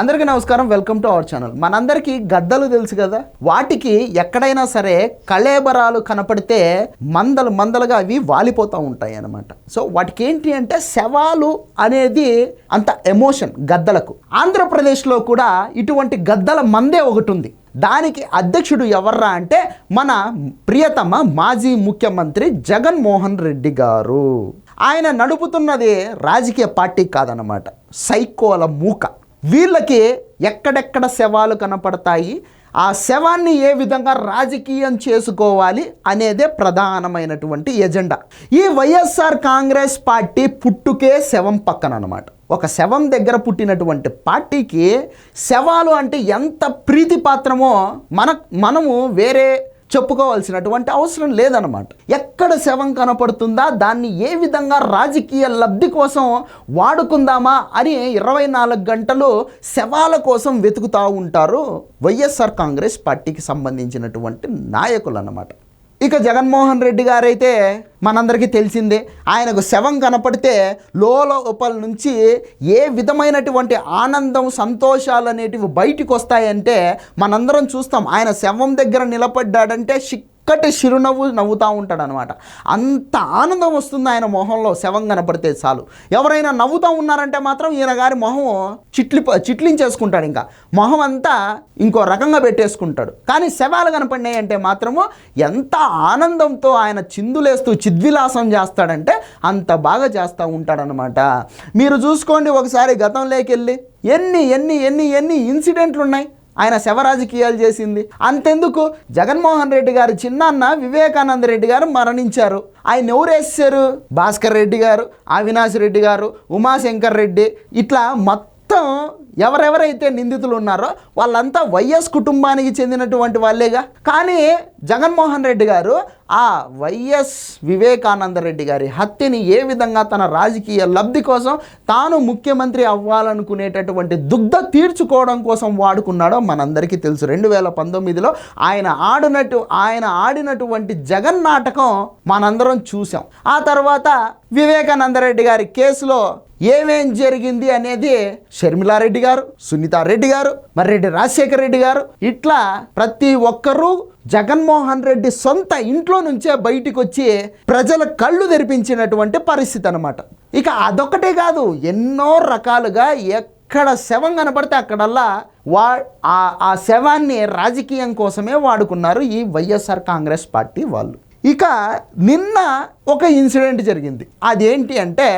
అందరికీ నమస్కారం welcome to our channel మనందరికీ గద్దలు తెలుసు కదా? వాటికి ఎక్కడైనా సరే కళేబరాలు కనపడితే మందలు మందలుగా అవి వాలిపోతూ ఉంటాయి అన్నమాట. సో వాటికి ఏంటి అంటే శవాలు అనేది అంత ఎమోషన్ గద్దలకు. ఆంధ్రప్రదేశ్లో కూడా ఇటువంటి గద్దల మందే ఒకటి ఉంది దానికి అధ్యక్షుడు ఎవర్రా అంటే మన ప్రియతమ మాజీ ముఖ్యమంత్రి జగన్మోహన్ రెడ్డి గారు. ఆయన నడుపుతున్నది రాజకీయ పార్టీ కాదనమాట సైకోల మూక. వీళ్ళకి ఎక్కడెక్కడ శవాలు కనపడతాయి ఆ శవాన్ని ఏ విధంగా రాజకీయం చేసుకోవాలి అనేదే ప్రధానమైనటువంటి ఎజెండా. ఈ వైఎస్ఆర్ కాంగ్రెస్ పార్టీ పుట్టుకే శవం పక్కన అనమాట ఒక శవం దగ్గర పుట్టినటువంటి పార్టీకి శవాలు అంటే ఎంత ప్రీతిపాత్రమో మన మనము వేరే చెప్పుకోవాల్సినటువంటి అవసరం లేదనమాట ఎక్కడ శవం కనపడుతుందా దాన్ని ఏ విధంగా రాజకీయ లబ్ధి కోసం వాడుకుందామా అని ఇరవై నాలుగు గంటలు శవాల కోసం వెతుకుతూ ఉంటారు వైఎస్ఆర్ కాంగ్రెస్ పార్టీకి సంబంధించినటువంటి నాయకులు అన్నమాట ఇక జగన్మోహన్ రెడ్డి గారైతే మనందరికీ తెలిసిందే. ఆయనకు శవం కనపడితే లోపల నుంచి ఏ విధమైనటువంటి ఆనందం సంతోషాలు అనేటివి బయటికి వస్తాయంటే మనందరం చూస్తాం. ఆయన శవం దగ్గర నిలబడ్డాడంటే ఒక్కటి చిరునవ్వు నవ్వుతూ ఉంటాడు అనమాట అంత ఆనందం వస్తుంది ఆయన మొహంలో శవం కనపడితే చాలు. ఎవరైనా నవ్వుతూ ఉన్నారంటే మాత్రం ఈయన గారి మొహం చిట్లి చిట్లించేసుకుంటాడు ఇంకా. మొహం అంతా ఇంకో రకంగా పెట్టేసుకుంటాడు. కానీ శవాలు కనపడినాయి అంటే మాత్రము ఎంత ఆనందంతో ఆయన చిందులేస్తూ చిద్విలాసం చేస్తాడంటే అంత బాగా చేస్తూ ఉంటాడనమాట. మీరు చూసుకోండి ఒకసారి గతంలోకి వెళ్ళి ఎన్ని ఎన్ని ఎన్ని ఎన్ని ఇన్సిడెంట్లు ఉన్నాయి ఆయన శవ రాజకీయాలు చేసింది. అంతెందుకు? జగన్మోహన్ రెడ్డి గారు చిన్నాన్న వివేకానంద రెడ్డి గారు మరణించారు. ఆయన ఎవరు భాస్కర్ రెడ్డి గారు అవినాష్ రెడ్డి గారు ఉమాశంకర్ రెడ్డి. ఇట్లా మొత్తం మొత్తం ఎవరెవరైతే నిందితులు ఉన్నారో వాళ్ళంతా వైఎస్ కుటుంబానికి చెందినటువంటి వాళ్ళేగా. కానీ జగన్మోహన్ రెడ్డి గారు ఆ వైఎస్ వివేకానంద రెడ్డి గారి హత్యని ఏ విధంగా తన రాజకీయ లబ్ధి కోసం తాను ముఖ్యమంత్రి అవ్వాలనుకునేటటువంటి దుగ్ధ తీర్చుకోవడం కోసం వాడుకున్నాడో మనందరికీ తెలుసు. రెండు వేల పంతొమ్మిదిలో ఆయన ఆడినట్టు ఆయన ఆడినటువంటి జగన్ నాటకం మనందరం చూసాం ఆ తర్వాత వివేకానంద రెడ్డి గారి కేసులో ఏమేం జరిగింది అనేది షర్మిలారెడ్డి గారు సునీతారెడ్డి గారు మర్రెడ్డి రాజశేఖర రెడ్డి గారు ఇట్లా ప్రతి ఒక్కరూ జగన్మోహన్ రెడ్డి సొంత ఇంట్లో నుంచే బయటికి వచ్చి ప్రజల కళ్ళు తెరిపించినటువంటి పరిస్థితి అనమాట ఇక అదొకటే కాదు ఎన్నో రకాలుగా ఎక్కడ శవం కనపడితే అక్కడల్లా వా ఆ- ఆ శవాన్ని రాజకీయం కోసమే వాడుకున్నారు ఈ వైఎస్ఆర్ కాంగ్రెస్ పార్టీ వాళ్ళు. ఇక నిన్న ఒక ఇన్సిడెంట్ జరిగింది. అదేంటి అంటే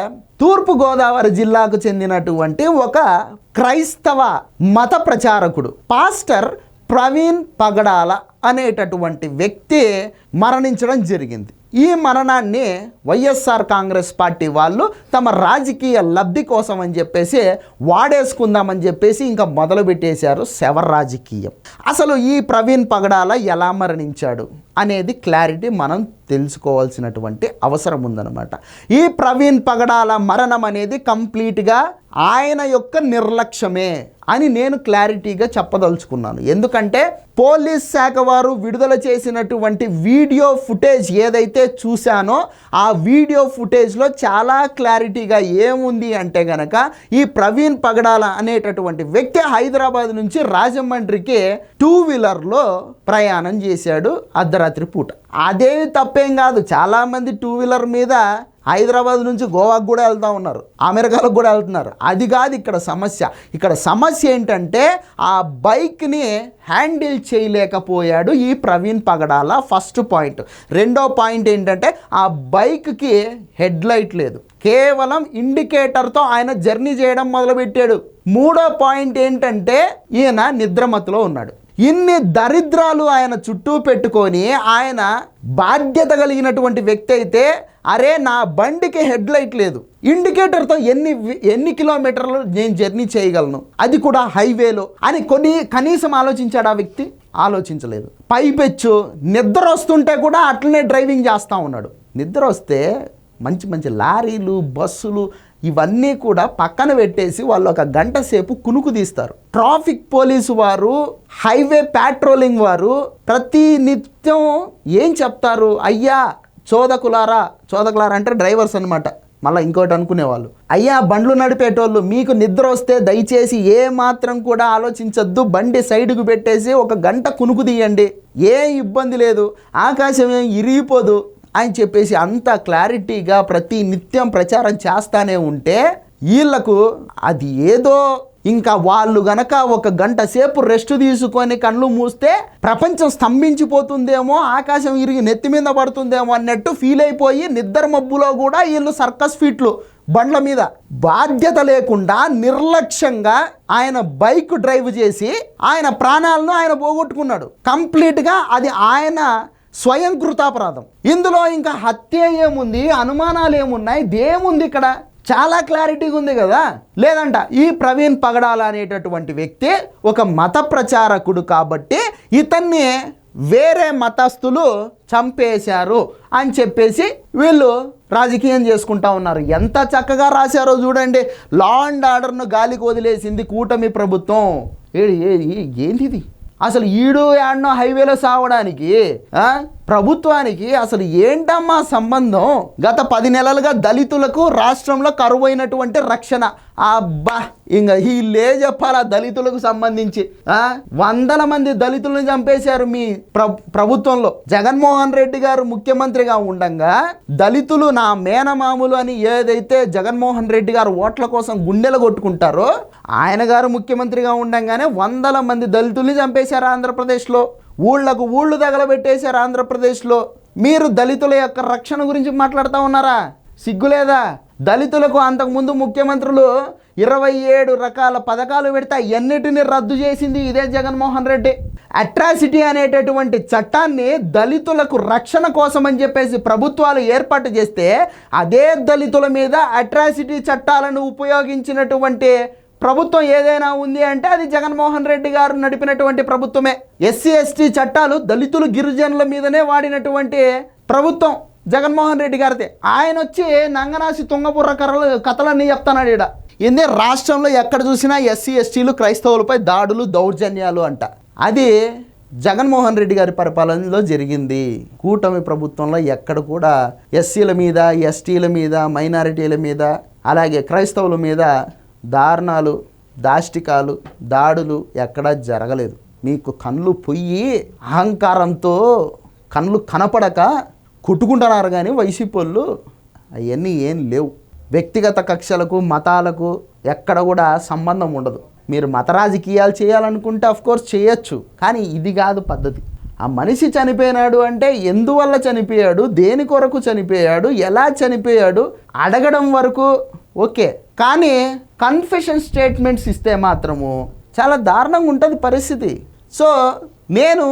తూర్పుగోదావరి జిల్లాకు చెందినటువంటి ఒక క్రైస్తవ మత ప్రచారకుడు పాస్టర్ ప్రవీణ్ పగడాల అనేటటువంటి వ్యక్తి మరణించడం జరిగింది. ఈ మరణాన్ని వైఎస్ఆర్ కాంగ్రెస్ పార్టీ వాళ్ళు తమ రాజకీయ లబ్ధి కోసం అని చెప్పేసి వాడేసుకుందామని చెప్పేసి ఇంకా మొదలుపెట్టేశారు శవర శవ రాజకీయం. అసలు ఈ ప్రవీణ్ పగడాల ఎలా మరణించాడు అనేది క్లారిటీ మనం తెలుసుకోవాల్సినటువంటి అవసరం ఉందన్నమాట. ఈ ప్రవీణ్ పగడాల మరణం అనేది కంప్లీట్గా ఆయన యొక్క నిర్లక్ష్యమే అని నేను క్లారిటీగా చెప్పదలుచుకున్నాను. ఎందుకంటే పోలీస్ శాఖ వారు విడుదల చేసినటువంటి వీడియో ఫుటేజ్ ఏదైతే చూశానో ఆ వీడియో ఫుటేజ్లో చాలా క్లారిటీగా ఏముంది అంటే గనక ఈ ప్రవీణ్ పగడాల అనేటటువంటి వ్యక్తి హైదరాబాద్ నుంచి రాజమండ్రికి టూ వీలర్లో ప్రయాణం చేశాడు అర్ధరాత్రి పూట. అదేమి తప్పేం కాదు చాలామంది టూ వీలర్ మీద హైదరాబాద్ నుంచి గోవాకు కూడా వెళ్తూ ఉన్నారు. అమెరికాలకు కూడా వెళ్తున్నారు. అది కాదు ఇక్కడ సమస్య. ఇక్కడ సమస్య ఏంటంటే ఆ బైక్ని హ్యాండిల్ చేయలేకపోయాడు ఈ ప్రవీణ్ పగడాల ఫస్ట్ పాయింట్. రెండో పాయింట్ ఏంటంటే ఆ బైక్కి హెడ్ లైట్ లేదు. కేవలం ఇండికేటర్తో ఆయన జర్నీ చేయడం మొదలుపెట్టాడు. మూడో పాయింట్ ఏంటంటే ఈయన నిద్రమతిలో ఉన్నాడు. ఇన్ని దరిద్రాలు ఆయన చుట్టూ పెట్టుకొని ఆయన బాధ్యత కలిగినటువంటి వ్యక్తి అయితే అరే నా బండికి హెడ్ లైట్ లేదు. ఇండికేటర్తో ఎన్ని ఎన్ని కిలోమీటర్లు నేను జర్నీ చేయగలను? అది కూడా హైవేలో అని కొన్ని కనీసం ఆలోచించాడు ఆ వ్యక్తి? ఆలోచించలేదు. పైపెచ్చు నిద్ర వస్తుంటే కూడా అట్లనే డ్రైవింగ్ చేస్తూ ఉన్నాడు. నిద్ర వస్తే మంచి మంచి లారీలు బస్సులు ఇవన్నీ కూడా పక్కన పెట్టేసి వాళ్ళు ఒక గంట సేపు కునుకు తీస్తారు. ట్రాఫిక్ పోలీసు వారు హైవే ప్యాట్రోలింగ్ వారు ప్రతి నిత్యం ఏం చెప్తారు? అయ్యా చోదకులారా చోదకులారా అంటే డ్రైవర్స్ అనమాట మళ్ళీ ఇంకోటి అనుకునేవాళ్ళు. అయ్యా బండ్లు నడిపేటోళ్ళు మీకు నిద్ర వస్తే దయచేసి ఏ మాత్రం కూడా ఆలోచించొద్దు. బండి సైడ్కు పెట్టేసి ఒక గంట కునుకు తీయండి. ఏ ఇబ్బంది లేదు. ఆకాశం ఏం ఇరిగిపోదు. అని చెప్పేసి అంత క్లారిటీగా ప్రతి నిత్యం ప్రచారం చేస్తానే ఉంటే వీళ్ళకు అది ఏదో ఇంకా వాళ్ళు గనక ఒక గంట సేపు రెస్ట్ తీసుకొని కళ్ళు మూస్తే ప్రపంచం స్తంభించిపోతుందేమో ఆకాశం ఇరిగి నెత్తి మీద పడుతుందేమో అన్నట్టు ఫీల్ అయిపోయి నిద్ర మబ్బులో కూడా వీళ్ళు సర్కస్ ఫీట్లు బండ్ల మీద. బాధ్యత లేకుండా నిర్లక్ష్యంగా ఆయన బైక్ డ్రైవ్ చేసి ఆయన ప్రాణాలను ఆయన పోగొట్టుకున్నాడు. కంప్లీట్గా అది ఆయన స్వయం కృతాపరాధం ఇందులో ఇంకా హత్య ఏముంది అనుమానాలు ఏమున్నాయి దేముంది ఇక్కడ? చాలా క్లారిటీగా ఉంది కదా? లేదంట ఈ ప్రవీణ్ పగడాల అనేటటువంటి వ్యక్తి ఒక మత ప్రచారకుడు కాబట్టి ఇతన్ని వేరే మతస్థులు చంపేశారు అని చెప్పేసి వీళ్ళు రాజకీయం చేసుకుంటా ఉన్నారు. ఎంత చక్కగా రాశారో చూడండి. లా అండ్ ఆర్డర్ను గాలికి వదిలేసింది కూటమి ప్రభుత్వం. ఏ- ఏంటిది? అసలు ఈడు యాడ్నో హైవేలో సావడానికి ప్రభుత్వానికి అసలు ఏంటమ్మా సంబంధం? గత పది నెలలుగా దళితులకు రాష్ట్రంలో కరువైనటువంటి రక్షణ. అబ్బా ఇంకా వీళ్ళే చెప్పాలా దళితులకు సంబంధించి వందల మంది దళితులను చంపేశారు మీ ప్ర ప్రభుత్వంలో. జగన్మోహన్ రెడ్డి గారు ముఖ్యమంత్రిగా ఉండంగా దళితులు నా మేనమాములు అని ఏదైతే జగన్మోహన్ రెడ్డి గారు ఓట్ల కోసం గుండెలు కొట్టుకుంటారో ఆయన గారు ముఖ్యమంత్రిగా ఉండగానే వందల మంది దళితుల్ని చంపేశారు ఆంధ్రప్రదేశ్లో. ఊళ్ళకు ఊళ్ళు తగలబెట్టేశారు ఆంధ్రప్రదేశ్లో. మీరు దళితుల యొక్క రక్షణ గురించి మాట్లాడుతూ ఉన్నారా? సిగ్గులేదా? దళితులకు అంతకుముందు ముఖ్యమంత్రులు ఇరవై ఏడు రకాల పథకాలు పెడితే ఎన్నిటిని రద్దు చేసింది ఇదే జగన్మోహన్ రెడ్డి. అట్రాసిటీ అనేటటువంటి చట్టాన్ని దళితులకు రక్షణ కోసం అని చెప్పేసి ప్రభుత్వాలు ఏర్పాటు చేస్తే అదే దళితుల మీద అట్రాసిటీ చట్టాలను ఉపయోగించినటువంటి ప్రభుత్వం ఏదైనా ఉంది అంటే అది జగన్మోహన్ రెడ్డి గారు నడిపినటువంటి ప్రభుత్వమే. ఎస్సీ ఎస్టీ చట్టాలు దళితులు గిరిజనుల మీదనే వాడినటువంటి ప్రభుత్వం జగన్మోహన్ రెడ్డి గారిదే. ఆయన వచ్చి నంగనాసి తుంగపుర్ర కర్రలు కథలన్నీ చెప్తానాడు ఈడ. ఏంది? రాష్ట్రంలో ఎక్కడ చూసినా ఎస్సీ ఎస్టీలు క్రైస్తవులపై దాడులు దౌర్జన్యాలు అంట. అది జగన్మోహన్ రెడ్డి గారి పరిపాలనలో జరిగింది. కూటమి ప్రభుత్వంలో ఎక్కడ కూడా ఎస్సీల మీద ఎస్టీల మీద మైనారిటీల మీద అలాగే క్రైస్తవుల మీద దారుణాలు దాష్టికాలు దాడులు ఎక్కడా జరగలేదు. మీకు కళ్ళు పొయ్యి అహంకారంతో కళ్ళు కనపడక కొట్టుకుంటున్నారు కానీ వైసీపీ వాళ్ళు అవన్నీ ఏం లేవు. వ్యక్తిగత కక్షలకు మతాలకు ఎక్కడ కూడా సంబంధం ఉండదు. మీరు మత రాజకీయాలు చేయాలనుకుంటే కోర్స్ చేయొచ్చు కానీ ఇది కాదు పద్ధతి. ఆ మనిషి చనిపోయినాడు అంటే ఎందువల్ల చనిపోయాడు దేని కొరకు చనిపోయాడు ఎలా చనిపోయాడు అడగడం వరకు ఓకే కానీ కన్ఫెషన్ స్టేట్మెంట్స్ ఇస్తే మాత్రము చాలా దారుణంగా ఉంటుంది పరిస్థితి. సో నేను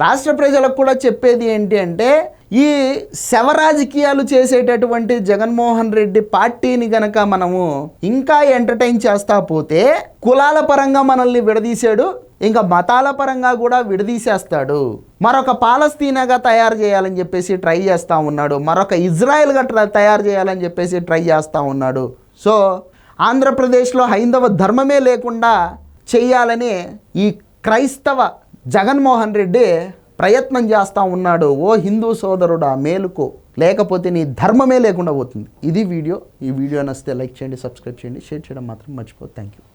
రాష్ట్ర ప్రజలకు కూడా చెప్పేది ఏంటి అంటే ఈ శవ రాజకీయాలు చేసేటటువంటి జగన్మోహన్ రెడ్డి పార్టీని గనక మనము ఇంకా ఎంటర్టైన్ చేస్తా పోతే కులాల పరంగా మనల్ని విడదీశాడు ఇంకా మతాల పరంగా కూడా విడదీసేస్తాడు. మరొక పాలస్తీనాగా తయారు చేయాలని చెప్పేసి ట్రై చేస్తూ ఉన్నాడు. మరొక ఇజ్రాయెల్గా తయారు చేయాలని చెప్పేసి ట్రై చేస్తూ ఉన్నాడు. సో ఆంధ్రప్రదేశ్లో హైందవ ధర్మమే లేకుండా చేయాలని ఈ క్రైస్తవ జగన్మోహన్ రెడ్డి ప్రయత్నం చేస్తూ ఉన్నాడు. ఓ హిందూ సోదరుడా మేలుకో. లేకపోతే నీ ధర్మమే లేకుండా పోతుంది. ఇది వీడియో. ఈ వీడియో నచ్చితే లైక్ చేయండి సబ్స్క్రైబ్ చేయండి. షేర్ చేయడం మాత్రం మర్చిపోదు థ్యాంక్ యూ